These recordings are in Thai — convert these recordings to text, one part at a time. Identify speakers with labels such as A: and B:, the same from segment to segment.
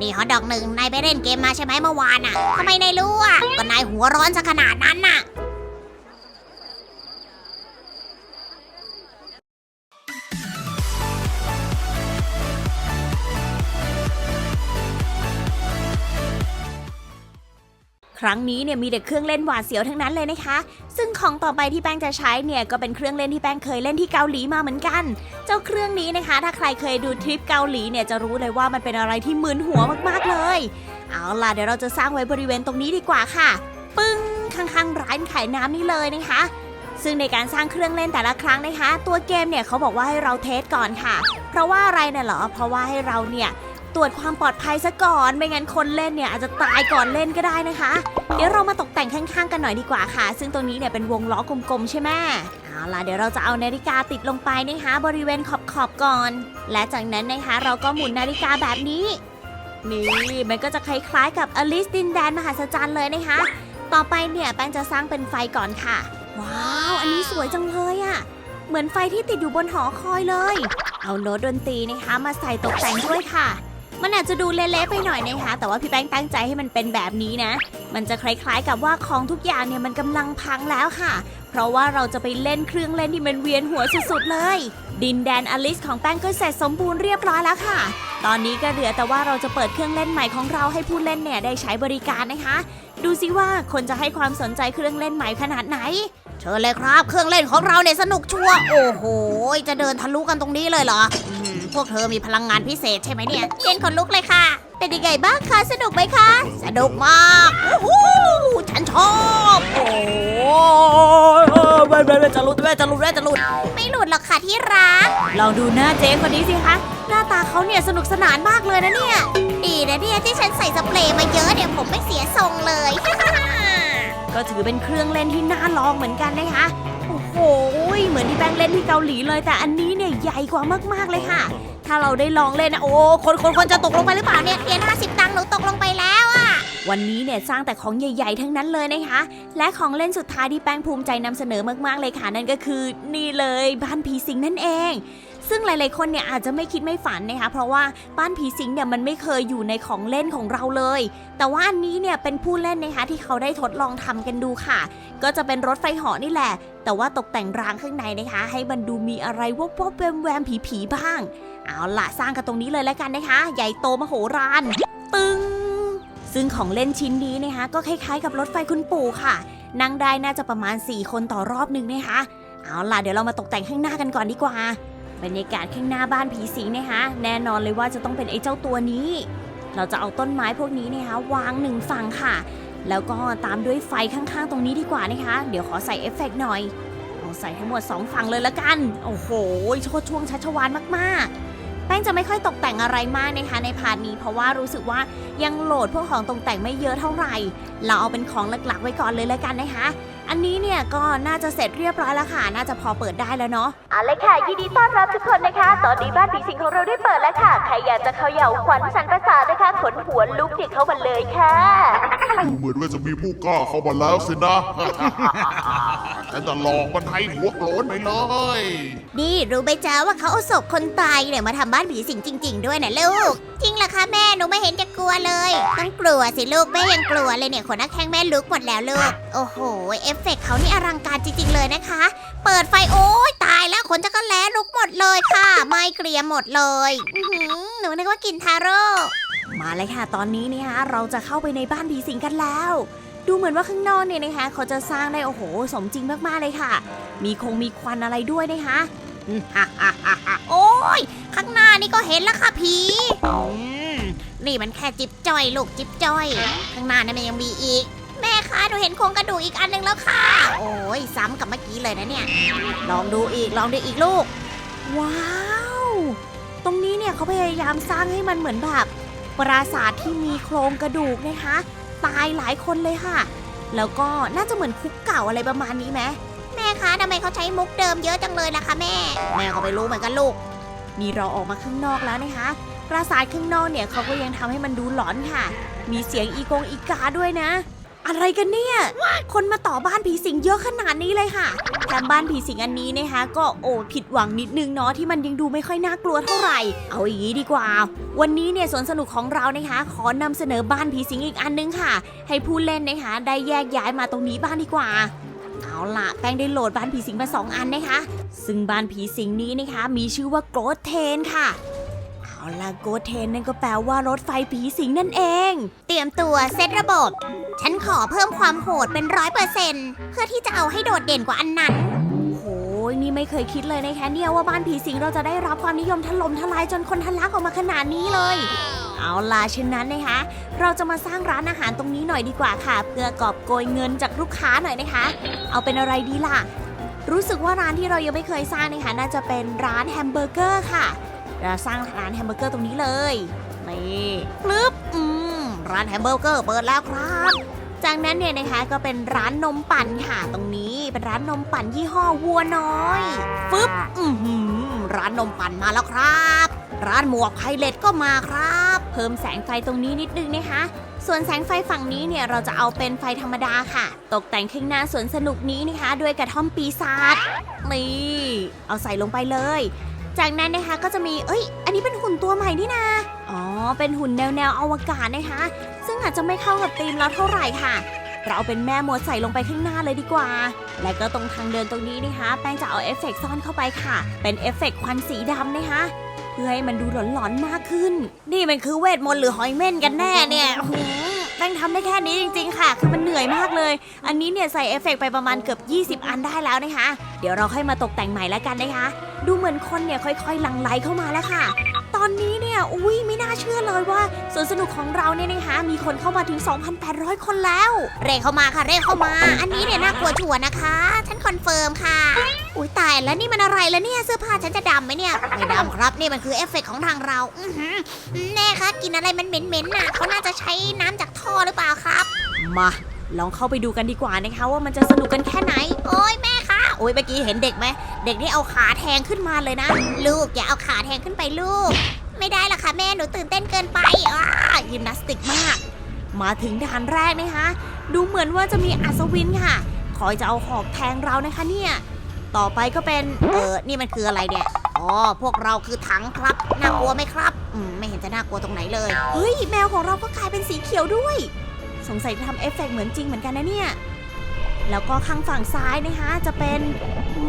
A: นี่ฮอตดอกหนึ่งนายไปเล่นเกมมาใช่ไหมเมื่อวานอะทำไมนายรู้อะก็นายหัวร้อนซะขนาดนั้นน่ะ
B: รั้งนี้เนี่ยมีแต่เครื่องเล่นหวาดเสียวทั้งนั้นเลยนะคะ ซึ่งของต่อไปที่แป้งจะใช้เนี่ยก็เป็นเครื่องเล่นที่แป้งเคยเล่นที่เกาหลีมาเหมือนกัน เจ้าเครื่องนี้นะคะ ถ้าใครเคยดูทริปเกาหลีเนี่ยจะรู้เลยว่ามันเป็นอะไรที่มึนหัวมากๆเลย เอาล่ะเดี๋ยวเราจะสร้างไว้บริเวณตรงนี้ดีกว่าค่ะ ปึ้งข้างๆร้านขายน้ำนี่เลยนะคะ ซึ่งในการสร้างเครื่องเล่นแต่ละครั้งนะคะ ตัวเกมเนี่ยเขาบอกว่าให้เราเทสก่อนค่ะ เพราะว่าอะไรเนี่ยเหรอ เพราะว่าให้เราเนี่ย ตรวจความปลอดภัยซะก่อน ไม่งั้นคนเล่นเนี่ยอาจจะตายก่อนเล่นก็ได้นะคะ เดี๋ยวเรามาตกแต่งข้างๆกันหน่อยดีกว่าค่ะ ซึ่งตรงนี้เนี่ยเป็นวงล้อกลมๆใช่ไหมเอาล่ะเดี๋ยวเราจะเอานาฬิกาติดลงไปนะคะบริเวณขอบๆก่อน และจากนั้นนะคะเราก็หมุนนาฬิกาแบบนี้ นี่มันก็จะคล้ายๆกับอลิสดินแดนมหัศจรรย์เลยนะคะ ต่อไปเนี่ยแป้งจะสร้างเป็นไฟก่อนค่ะ ว้าว อันนี้สวยจังเลยอะ่ะเหมือนไฟที่ติดอยู่บนหอคอยเลย เอาโน้ตดนตรีนะคะมาใส่ตกแต่งด้วยค่ะ มันอาจจะดูเละๆไปหน่อยนะคะ แต่ว่าพี่แป้งตั้งใจให้มันเป็นแบบนี้นะ มันจะคล้ายๆกับว่าของทุกอย่างเนี่ยมันกำลังพังแล้วค่ะ เพราะว่าเราจะไปเล่นเครื่องเล่นที่มันเวียนหัวสุดๆเลย ดินแดนอลิสของแป้งก็เสร็จสมบูรณ์เรียบร้อยแล้วค่ะ ตอนนี้ก็เหลือแต่ว่าเราจะเปิดเครื่องเล่นใหม่ของเราให้ผู้เล่นเนี่ยได้ใช้บริการนะคะ ดูสิว่าคนจะให้ความสนใจเครื่องเล่นใหม่ขนาดไหน
A: เชิญเลยครับ เครื่องเล่นของเราเนี่ยสนุกชัวร์โอ้โห จะเดินทะลุกันตรงนี้เลยเหรอ พวกเธอมีพลังงานพิเศษใช่ไหมเนี่ยเล่นคนลุกเลยค่ะ เป็นยังไงบ้างคะสนุกไหมคะ สนุกมากโอ้โหฉันชอบ โอ้ยแม่แม่จะหลุดแม่จะหลุดแม่จะหลุด ไม่หลุดหรอกค่ะที่รัก
B: ลองดูหน้าเจ๊คนนี้สิคะ หน้าตาเขาเนี่ยสนุกสนานมากเลยนะเนี่ย
A: ดีนะเนี่ยที่ฉันใส่สเปรย์มาเยอะเดี๋ยวผมไม่เสียทรงเลย
B: ก็ถือเป็นเครื่องเล่นที่น่าลองเหมือนกันนะคะโอ้ โหเหมือนที่แป้งเล่นที่เกาหลีเลยแต่อันนี้เนี่ยใหญ่กว่ามากๆเลยค่ะ ถ้าเราได้ลองเล่นนะโอ้คนคนคนจะตกลงไปหรือเปล่าเนี่ย
A: เหรียญ50ตังค์หนูตกลงไปแล้วอะ
B: วันนี้เนี่ยสร้างแต่ของใหญ่ๆ ทั้งนั้นเลยนะคะ และของเล่นสุดท้ายที่แป้งภูมิใจนำเสนอมากๆเลยค่ะนั่นก็คือ นี่เลยบ้านผีสิงนั่นเอง ซึ่งหลายๆคนเนี่ยอาจจะไม่คิดไม่ฝันนะคะเพราะว่าบ้านผีสิงเนี่ยมันไม่เคยอยู่ในของเล่นของเราเลย แต่ว่าอันนี้เนี่ยเป็นผู้เล่นนะคะที่เขาได้ทดลองทำกันดูค่ะ ก็จะเป็นรถไฟเหาะนี่แหละ แต่ว่าตกแต่งรางข้างในนะคะ ให้มันดูมีอะไรวบวบแวมแวมผีผีๆบ้าง เอาละสร้างกันตรงนี้เลยแล้วกันนะคะ ใหญ่โตมโหฬารตึงซึ่งของเล่นชิ้นนี้นะคะ ก็คล้ายๆกับรถไฟคุณปู่ค่ะ นั่งได้น่าจะประมาณ 4 คนต่อรอบหนึ่งนะคะเอาล่ะเดี๋ยวเรามาตกแต่งข้างหน้ากันก่อนดีกว่า บรรยากาศข้างหน้าบ้านผีสิงนะคะ แน่นอนเลยว่าจะต้องเป็นไอ้เจ้าตัวนี้ เราจะเอาต้นไม้พวกนี้นะคะวางหนึ่งฝั่งค่ะ แล้วก็ตามด้วยไฟข้างๆ ตรงนี้ดีกว่านะคะ เดี๋ยวขอใส่เอฟเฟกต์หน่อยเอาใส่ทั้งหมด 2 ฝั่งเลยละกัน โอ้โหโชดช่วงชัชวานมากๆ แป้งจะไม่ค่อยตกแต่งอะไรมากนะคะในพาร์ทนี้ เพราะว่ารู้สึกว่ายังโหลดพวกของตกแต่งไม่เยอะเท่าไหร่ เราเอาเป็นของหลักๆไว้ก่อนเลยละกันนะคะ อันนี้เนี่ยก็น่าจะเสร็จเรียบร้อยแล้วค่ะ น่าจะพอเปิดได้แล้วเนาะ เอาเลยค่ะ ยินดีต้อนรับทุกคนนะคะ ตอนนี้บ้านผีสิงของเราได้เปิดแล้วค่ะ ใครอยากจะเขย่าขวัญสันประสาทนะคะขนหัวลุกเด็กเข้ามาเลยค่ะ
C: ดูเหมือนว่าจะมีผู้กล้าเข้ามาแล้วสินะ ฉันจะหลอกมันให้หัวโกรนไปเลย
A: นี่รู้ไหมจ้าว่าเขาเอาศพคนตายเนี่ยมาทำบ้านผีสิงจริง ๆ ด้วยนะลูก จริงเหรอคะแม่หนูไม่เห็นจะกลัวเลย ต้องกลัวสิลูกแม่ยังกลัวเลยเนี่ยขนหน้าแข้งแม่ลุกหมดแล้วลูก โอ้โห เอฟเฟกต์เขานี่อลังการจริง ๆ เลยนะคะ เปิดไฟโอ้ยตายแล้วขนจักรแล้ลุกหมดเลยค่ะ ไม่เกลียหมดเลยอื้อหือหนูนึกว่ากินทาโร่
B: มาเลยค่ะ ตอนนี้เนี่ยเราจะเข้าไปในบ้านผีสิงกันแล้ว ดูเหมือนว่าข้างนอกเนี่ยนะคะ เขาจะสร้างได้โอ้โห สมจริงมากๆเลยค่ะ มีคงมีควันอะไรด้วยนะคะ
A: ฮ่าฮ่าฮ่าโอ้ยข้างหน้านี่ก็เห็นแล้วค่ะผีนี่มันแค่จิบจ้อยลูกจิบจ้อย ข้างหน้านี่มันยังมีอีก แม่คะหนูเห็นโครงกระดูกอีกอันหนึงแล้วค่ะ โอ้ยซ้ำกับเมื่อกี้เลยนะเนี่ย ลองดูอีกลองดูอีกลูก
B: ว้าว ตรงนี้เนี่ยเขาพยายามสร้างให้มันเหมือนแบบปราสาทที่มีโครงกระดูกนะคะ ตายหลายคนเลยค่ะ แล้วก็น่าจะเหมือนคุกเก่าอะไรประมาณนี้ไหม
A: แม่คะทำไมเขาใช้มุกเดิมเยอะจังเลยล่ะคะแม่ แม่ก็ไม่รู้เหมือนกันลูก
B: นี่เราออกมาข้างนอกแล้วนะคะ ปราสาทข้างนอกเนี่ยเขาก็ยังทำให้มันดูหลอนค่ะ มีเสียงอีกงอีกาด้วยนะ อะไรกันเนี่ย คนมาต่อบ้านผีสิงเยอะขนาดนี้เลยค่ะแถมบ้านผีสิงอันนี้นะคะ ก็โอ้ผิดหวังนิดนึงเนาะที่มันยังดูไม่ค่อยน่ากลัวเท่าไหร่ เอาอย่างนี้ดีกว่า วันนี้เนี่ยสวนสนุกของเรานะคะ ขอนำเสนอบ้านผีสิงอีกอันนึงค่ะ ให้ผู้เล่นนะคะได้แยกย้ายมาตรงนี้บ้างดีกว่าเอาละแป้งได้โหลดบ้านผีสิงมาสองอันนะคะ ซึ่งบ้านผีสิงนี้นะคะ มีชื่อว่าโกรธเทนค่ะ อาล่ะโกรธเทนนั่นก็แปลว่ารถไฟผีสิงนั่นเอง
A: เตรียมตัวเซตระบบ ฉันขอเพิ่มความโหดเป็นร้อยเปอร์เซ็นต์เพื่อที่จะเอาให้โดดเด่นกว่าอันนั้น
B: โอ้ยนี่ไม่เคยคิดเลยนะคะเนี่ยว่าบ้านผีสิงเราจะได้รับความนิยมถล่มทลายจนคนทะลักออกมาขนาดนี้เลย เอาล่ะฉะนั้นนะคะ เราจะมาสร้างร้านอาหารตรงนี้หน่อยดีกว่าค่ะ เพื่อกอบโกยเงินจากลูกค้าหน่อยนะคะ เอาเป็นอะไรดีล่ะ รู้สึกว่าร้านที่เรายังไม่เคยสร้างนะคะน่าจะเป็นร้านแฮมเบอร์เกอร์ค่ะ เราสร้างร้านแฮมเบอร์เกอร์ตรงนี้เลย นี่ปึ๊บอืมร้านแฮมเบอร์เกอร์เปิดแล้วครับ จากนั้นเนี่ยนะคะก็เป็นร้านนมปั่นค่ะตรงนี้ เป็นร้านนมปั่นยี่ห้อวัวน้อยฟึบอือหือร้านนมปั่นมาแล้วครับ ร้านหมวกไพเรตก็มาครับ เพิ่มแสงไฟตรงนี้นิดนึงนะคะส่วนแสงไฟฝั่งนี้เนี่ยเราจะเอาเป็นไฟธรรมดาค่ะ ตกแต่งข้างหน้าสวนสนุกนี้นะคะ ด้วยกระท่อมปีศาจนี่เอาใส่ลงไปเลย จากนั้นนะคะก็จะมี เอ้ย อันนี้เป็นหุ่นตัวใหม่นี่นา อ๋อ เป็นหุ่นแนวแนวอวกาศนะคะ ซึ่งอาจจะไม่เข้ากับธีมเราเท่าไหร่ค่ะ เราเอาเป็นแม่มดใส่ลงไปข้างหน้าเลยดีกว่า และก็ตรงทางเดินตรงนี้นะคะ แป้งจะเอาเอฟเฟกต์ซ่อนเข้าไปค่ะ เป็นเอฟเฟกต์ควันสีดำนะคะ เพื่อให้มันดูหลอนๆมากขึ้น นี่มันคือเวทมนต์หรือหอยเม่นกันแน่เนี่ยแป้งทำได้แค่นี้จริง ๆ ค่ะ คือมันเหนื่อยมากเลย อันนี้เนี่ยใส่เอฟเฟกต์ไปประมาณเกือบ 20 อันได้แล้วนะคะ เดี๋ยวเราค่อยมาตกแต่งใหม่แล้วกันนะคะ ดูเหมือนคนเนี่ยค่อยๆหลั่งไหลเข้ามาแล้วค่ะ ตอนนี้เนี่ย อุ้ยไม่น่าเชื่อเลยว่าสวนสนุกของเราเนี่ยนะคะ มีคนเข้ามาถึง 2,800 คนแล้ว
A: เร่เข้ามาค่ะ เร่เข้ามา อันนี้เนี่ยน่ากลัวชัวร์นะคะ ฉันคอนเฟิร์มค่ะ อุ้ยตายแล้วนี่มันอะไรแล้วเนี่ยเสื้อผ้าฉันจะดำไหมเนี่ย ไม่ดำครับนี่มันคือเอฟเฟกต์ของทางเรา อือหือแน่คะกินอะไรมันเหม็นๆน่ะเขาน่าจะใช้น้ำจากท่อหรือเปล่าครับ
B: มา ลองเข้าไปดูกันดีกว่านะคะ ว่ามันจะสนุกกันแค่ไหน
A: โอ้ยแม่คะโอ้ยเมื่อกี้เห็นเด็กไหมเด็กนี่เอาขาแทงขึ้นมาเลยนะ ลูกอย่าเอาขาแทงขึ้นไปลูก ไม่ได้ละค่ะแม่หนูตื่นเต้นเกินไปอ้า
B: ยิมนาสติกมาก มาถึงด่านแรกนะคะ ดูเหมือนว่าจะมีอัศวินค่ะ คอยจะเอาหอกแทงเรานะคะเนี่ยต่อไปก็เป็น
A: เออนี่มันคืออะไรเนี่ยอ๋อพวกเราคือถังครับน่ากลัวไหมครับ อืมไม่เห็นจะน่ากลัวตรงไหนเลย
B: เฮ้ยแมวของเราก็กลายเป็นสีเขียวด้วย สงสัยจะทำเอฟเฟกต์เหมือนจริงเหมือนกันนะเนี่ย แล้วก็ข้างฝั่งซ้ายนะคะจะเป็น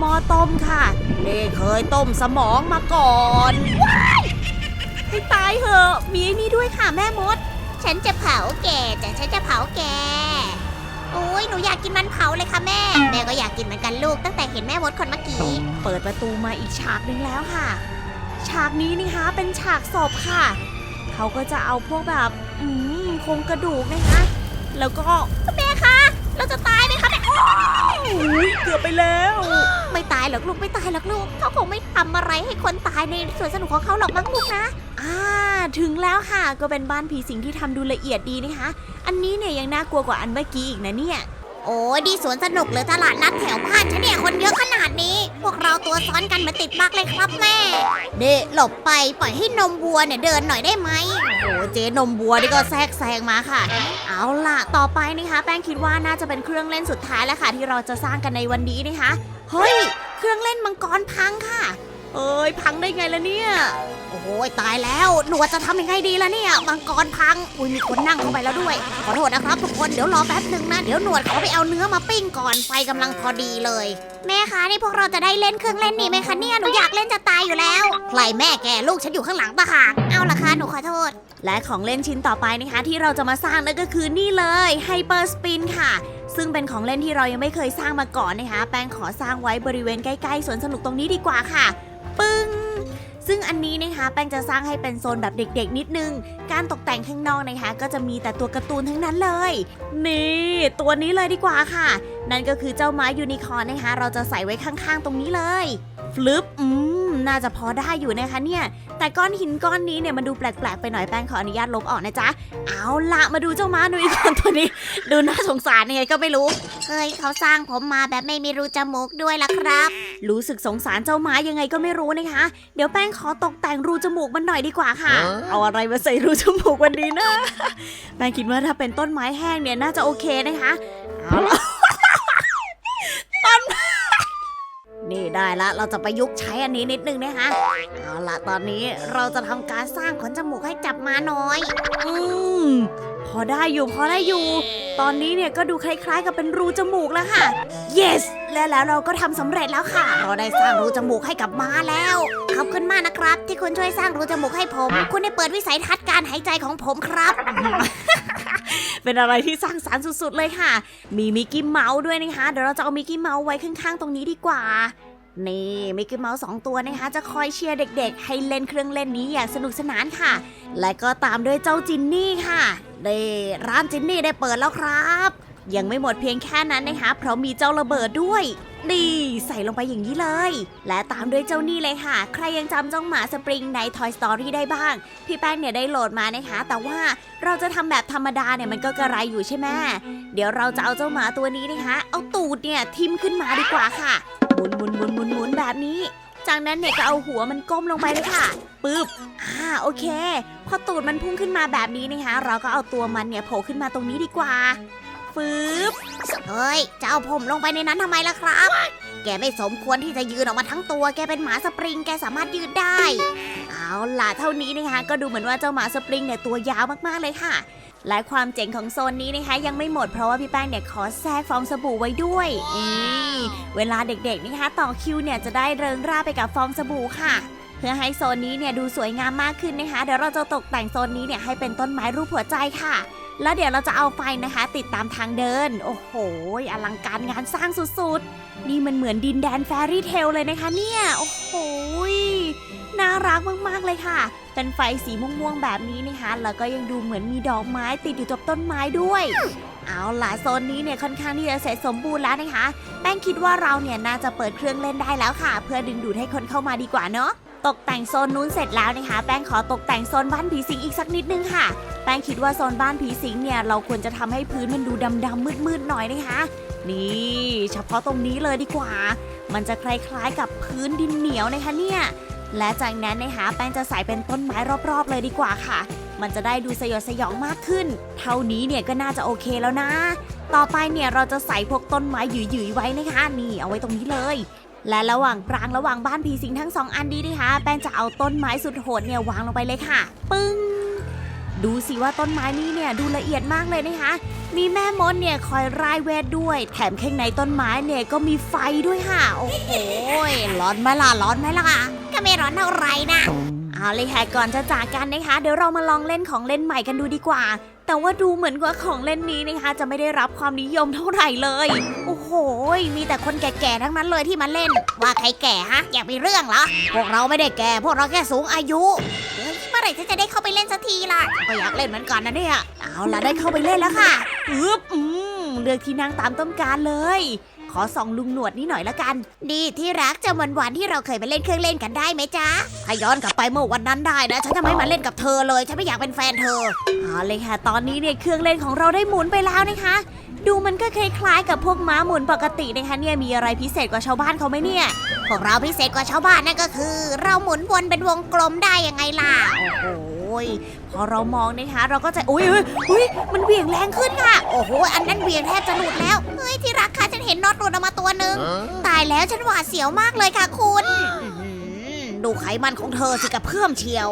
B: มอต้มค่ะนี่เคยต้มสมองมาก่อนว้ายให้ตายเหอะมีไอ้นี่ด้วยค่ะแม่มด
A: ฉันจะเผาแกแต่ฉันจะเผาแกโอ้ยหนูอยากกินมันเผาเลยค่ะแม่ แม่ก็อยากกินเหมือนกันลูกตั้งแต่เห็นแม่มดคนเมื่อกี้
B: เปิดประตูมาอีกฉากหนึ่งแล้วค่ะ ฉากนี้นะคะเป็นฉากศพค่ะ เขาก็จะเอาพวกแบบ อืมโครงกระดูกนะคะ แล้วก็
A: แม่คะเราจะตายไหมคะแม่โอ้ย
B: อุ้ยเกือบไปแล้ว
A: ไม่ตายหรอกลูกไม่ตายหรอกลูกเขาคงไม่ทำอะไรให้คนตายในสวนสนุกของเขาหรอกมั้งลูกนะ
B: อ่าถึงแล้วค่ะก็เป็นบ้านผีสิงที่ทำดูละเอียดดีนะคะ อันนี้เนี่ยยังน่ากลัวกว่าอันเมื่อกี้อีกนะเนี่ย
A: โอ้ดีสวนสนุกหรือตลาดนัดแถวบ้านฉันเนี่ยคนเยอะขนาดนี้ พวกเราตัวซ้อนกันมาติดบักเลยครับแม่เด็หลบไปปล่อยให้นมวัวเนี่ยเดินหน่อยได้ไหม
B: โอ้เจ๊นมบัวนี่ก็แทรกแซงมาค่ะ เอาล่ะต่อไปนะคะแป้งคิดว่าน่าจะเป็นเครื่องเล่นสุดท้ายแล้วค่ะ ที่เราจะสร้างกันในวันนี้นะคะเฮ้ย เครื่องเล่นมังกรพังค่ะ เอ้ยพังได้ไงล่ะเนี่ย
A: อ้โหตายแล้วหนวดจะทำยังไงดีล่ะเนี่ยมังกรพังอุ้ยมีคนนั่งเข้าไปแล้วด้วย ขอโทษนะครับทุกคนเดี๋ยวรอแป๊บหนึ่งนะเดี๋ยวหนวดขอไปเอาเนื้อมาปิ้งก่อนไฟกำลังพอดีเลย แม่คะนี่พวกเราจะได้เล่นเครื่องเล่นนี่ไหมคะเนี่ยหนูอยากเล่นจะตายอยู่แล้วใครแม่แกลูกฉันอยู่ข้างหลังปะหากเอาละคะหนูขอโทษ
B: และของเล่นชิ้นต่อไปนะคะ ที่เราจะมาสร้างนั่นก็คือนี่เลยไฮเปอร์สปินค่ะ ซึ่งเป็นของเล่นที่เรายังไม่เคยสร้างมาก่อนนะคะ แป้งขอสร้างไว้บริเวณใกล้ๆสวนสนุกตรงนี้ดีกว่าค่ะ ปึ้ง ซึ่งอันนี้นะคะแป้งจะสร้างให้เป็นโซนแบบเด็กๆ นิดนึง การตกแต่งข้างนอกนะคะ ก็จะมีแต่ตัวการ์ตูนทั้งนั้นเลย นี่ตัวนี้เลยดีกว่าค่ะ นั่นก็คือเจ้าไม้ยูนิคอร์นนะคะ เราจะใส่ไว้ข้างๆ ตรงนี้เลยฟลึปอืม น่าจะพอได้อยู่นะคะเนี่ย แต่ก้อนหินก้อนนี้เนี่ยมันดูแปลกๆไปหน่อยแป้งขออนุญาตลบออกนะจ๊ะ เอาละมาดูเจ้าม้าหนุ่ยก่อนตัวนี้ ดูน่าสงสารยังไงก็ไม่รู้
A: เฮ้ยเขาสร้างผมมาแบบไม่มีรูจมูกด้วยล่ะครับ
B: รู้สึกสงสารเจ้าม้ายังไงก็ไม่รู้นะคะ เดี๋ยวแป้งขอตกแต่งรูจมูกมันหน่อยดีกว่าค่ะ เอาอะไรมาใส่รูจมูกวันนี้นะ แป้งคิดว่าถ้าเป็นต้นไม้แห้งเนี่ยน่าจะโอเคนะคะเอาละ ต้น นี่ได้ละ เราจะประยุกต์ใช้อันนี้นิดนึงนะคะเอาละตอนนี้เราจะทำการสร้างขนจมูกให้จับม้าน้อย อืมพอได้อยู่พอได้อยู่ ตอนนี้เนี่ยก็ดูคล้ายๆ กับเป็นรูจมูกแล้วค่ะ yes และแล้วเราก็ทำสำเร็จแล้วค่ะ เราได้สร้างรูจมูกให้กับม้าแล้ว
A: ขอบคุณมากนะครับ ที่คุณช่วยสร้างรูจมูกให้ผม คุณได้เปิดวิสัยทัศน์การหายใจของผมครับ
B: เป็นอะไรที่สร้างสรรค์สุดๆเลยค่ะ มีมิกกี้เมาส์ด้วยนะคะ เดี๋ยวเราจะเอามิกกี้เมาส์ไว้ข้างๆ ตรงนี้ดีกว่า นี่มิกกี้เมาส์สองตัวนะคะ จะคอยเชียร์เด็ก ๆ ให้เล่นเครื่องเล่นนี้อย่างสนุกสนานค่ะ และก็ตามด้วยเจ้าจินนี่ค่ะเด้ร้านจินนี่ได้เปิดแล้วครับ ยังไม่หมดเพียงแค่นั้นนะคะ เพราะมีเจ้าระเบิดด้วย นี่ใส่ลงไปอย่างนี้เลย และตามด้วยเจ้านี่เลยค่ะ ใครยังจำเจ้าหมาสปริงใน Toy Story ได้บ้าง พี่แป้งเนี่ยได้โหลดมานะคะ แต่ว่าเราจะทำแบบธรรมดาเนี่ยมันก็กระไรอยู่ใช่ไหมเดี๋ยวเราจะเอาเจ้าหมาตัวนี้นะคะ เอาตูดเนี่ยทิมขึ้นมาดีกว่าค่ะ หมุนหมุนหมุนหมุนหมุนแบบนี้ จากนั้นเนี่ยก็เอาหัวมันก้มลงไปเลยค่ะปึ๊บอ่าโอเค พอตูดมันพุ่งขึ้นมาแบบนี้นะคะ เราก็เอาตัวมันเนี่ยโผล่ขึ้นมาตรงนี้ดีกว่า ฟืบ
A: เฮ้ยจะเอาผมลงไปในนั้นทำไมล่ะครับ แกไม่สมควรที่จะยืนออกมาทั้งตัว แกเป็นหมาสปริง แกสามารถยืนได้
B: เอาล่ะเท่านี้นะคะก็ดูเหมือนว่าเจ้าหมาสปริงเนี่ยตัวยาวมากๆเลยค่ะ และความเจ๋งของโซนนี้นะคะยังไม่หมดเพราะว่าพี่แป้งเนี่ยขอแทรกฟองสบู่ไว้ด้วยนี่เวลาเด็กๆนะคะต่อคิวเนี่ยจะได้เริงร่าไปกับฟองสบู่ค่ะเพื่อให้โซนนี้เนี่ยดูสวยงามมากขึ้นนะคะ เดี๋ยวเราจะตกแต่งโซนนี้เนี่ยให้เป็นต้นไม้รูปหัวใจค่ะ แล้วเดี๋ยวเราจะเอาไฟนะคะ ติดตามทางเดิน โอ้โห อลังการงานสร้างสุดๆ นี่มันเหมือนดินแดนแฟรี่เทลเลยนะคะเนี่ย โอ้โห น่ารักมากๆเลยค่ะ เป็นไฟสีม่วงๆแบบนี้นะคะ แล้วก็ยังดูเหมือนมีดอกไม้ติดอยู่กับต้นไม้ด้วย เอาล่ะโซนนี้เนี่ยค่อนข้างที่จะเสร็จสมบูรณ์แล้วนะคะ แป้งคิดว่าเราเนี่ยน่าจะเปิดเครื่องเล่นได้แล้วค่ะ เพื่อดึงดูดให้คนเข้ามาดีกว่าเนาะตกแต่งโซนนู้นเสร็จแล้วนะคะ แป้งขอตกแต่งโซนบ้านผีสิงอีกสักนิดนึงค่ะ แป้งคิดว่าโซนบ้านผีสิงเนี่ยเราควรจะทำให้พื้นมันดูดำๆมืดๆหน่อยนะคะ นี่เฉพาะตรงนี้เลยดีกว่า มันจะคล้ายๆกับพื้นดินเหนียวนะคะเนี่ย และจากนั้นนะคะแป้งจะใส่เป็นต้นไม้รอบๆ เลยดีกว่าค่ะ มันจะได้ดูสยดสยองมากขึ้น เท่านี้เนี่ยก็น่าจะโอเคแล้วนะ ต่อไปเนี่ยเราจะใส่พวกต้นไม้หยืยๆไว้นะคะ นี่เอาไว้ตรงนี้เลยและระหว่างปรางระหว่างบ้านผีสิงทั้งสองอันดีนะคะแป้งจะเอาต้นไม้สุดโหดเนี่ยวางลงไปเลยค่ะ ปึ้ง ดูสิว่าต้นไม้นี้เนี่ยดูละเอียดมากเลยนะคะ มีแม่มดเนี่ยคอยรายเวทด้วย แถมข้างในต้นไม้เนี่ยก็มีไฟด้วยค่ะ โอ้โห ร้อนไหมล่ะ ร้อนไหมล่ะ
A: ก็ไม่ร้อนเท่าไหร่นะ
B: เอาเลยค่ะก่อนจะจากกันนะคะ เดี๋ยวเรามาลองเล่นของเล่นใหม่กันดูดีกว่า แต่ว่าดูเหมือนว่าของเล่นนี้นะคะจะไม่ได้รับความนิยมเท่าไหร่เลย
A: โอ้โห มีแต่คนแก่ๆทั้งนั้นเลยที่มาเล่น ว่าใครแก่ฮะ อยากมีเรื่องเหรอ พวกเราไม่ได้แก่ พวกเราแค่สูงอายุ เฮ้ยเมื่อไหร่ฉันจะได้เข้าไปเล่นสักทีล่ะ ก็อยากเล่นเหมือนกันนะเนี่ย
B: เอาล่ะได้เข้าไปเล่นแล้วค่ะอึ๊บอืมเลือกที่นั่งตามต้องการเลย ขอส่องลุงหนวดนี่หน่อยละกัน
A: ดีที่รักจำวันวันที่เราเคยไปเล่นเครื่องเล่นกันได้ไหมจ๊ะถ้าย้อนกลับไปเมื่อวันนั้นได้นะฉันจะไม่มาเล่นกับเธอเลยฉันไม่อยากเป็นแฟนเธอ
B: เอาเลยค่ะ ตอนนี้เนี่ยเครื่องเล่นของเราได้หมุนไปแล้วนะคะ ดูมันก็คล้ายๆกับพวกม้าหมุนปกตินะคะเนี่ยมีอะไรพิเศษกว่าชาวบ้านเขาไหมเนี่ย
A: พวกเราพิเศษกว่าชาวบ้านนั่นก็คือ เราหมุนวนเป็นวงกลมได้ยังไงล่ะ
B: โอ้โหยพอเรามองนะคะเราก็จะอุ้ยอุ้ยมันเหวี่ยงแรงขึ้นค่ะ
A: โอ้โห อันนั้นเวียงแทบจะหลุดแล้ว เฮ้ยที่รักค่ะ เห็นน็อตหลุดออกมาตัวหนึ่งตายแล้วฉันหวาดเสียวมากเลยค่ะคุณอื้อหือ ดูไขมันของเธอสิกับเพื่อมเชียว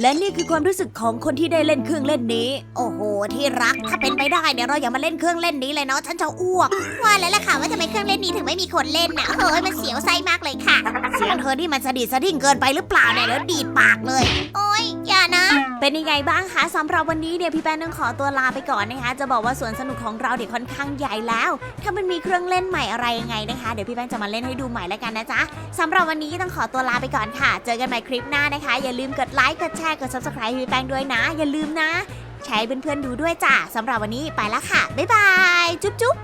B: และนี่คือความรู้สึกของคนที่ได้เล่นเครื่องเล่นนี้
A: โอ้โห ที่รักถ้าเป็นไปได้เนี่ยเราอย่ามาเล่นเครื่องเล่นนี้เลยเนาะฉันจะอ้วก ว่าแล้วล่ะค่ะว่าทำไมเครื่องเล่นนี้ถึงไม่มีคนเล่นนะเฮ้ยมันเสียวไส้มากเลยค่ะ เสียงเธอที่มันสะดิดสะดิ้งเกินไปหรือเปล่าเนี่ยแล้วดีดปากเลย โอ้ยอย่านะ
B: เป็นยังไงบ้างคะสำหรับวันนี้เนี่ยพี่แป้งต้องขอตัวลาไปก่อนนะคะ จะบอกว่าสวนสนุกของเราเดี๋ยวค่อนข้างใหญ่แล้ว ถ้ามันมีเครื่องเล่นใหม่อะไรยังไงนะคะเดี๋ยวพี่แป้งจะมาเล่นให้ดูใหม่แล้วกันนะจ๊ะสำหรับวันนี้ต้องขอตัวลาไปก่อนค่ะเจอกันใหม่คลิปหน้านะคะ อย่าลืมกดไลค์ กดแชร์ กด subscribe ให้พี่แป้งด้วยนะ อย่าลืมนะ ใช้เพื่อนๆดูด้วยจ้ะสำหรับวันนี้ไปแล้วค่ะ บ๊ายบาย จุ๊บจุ๊บ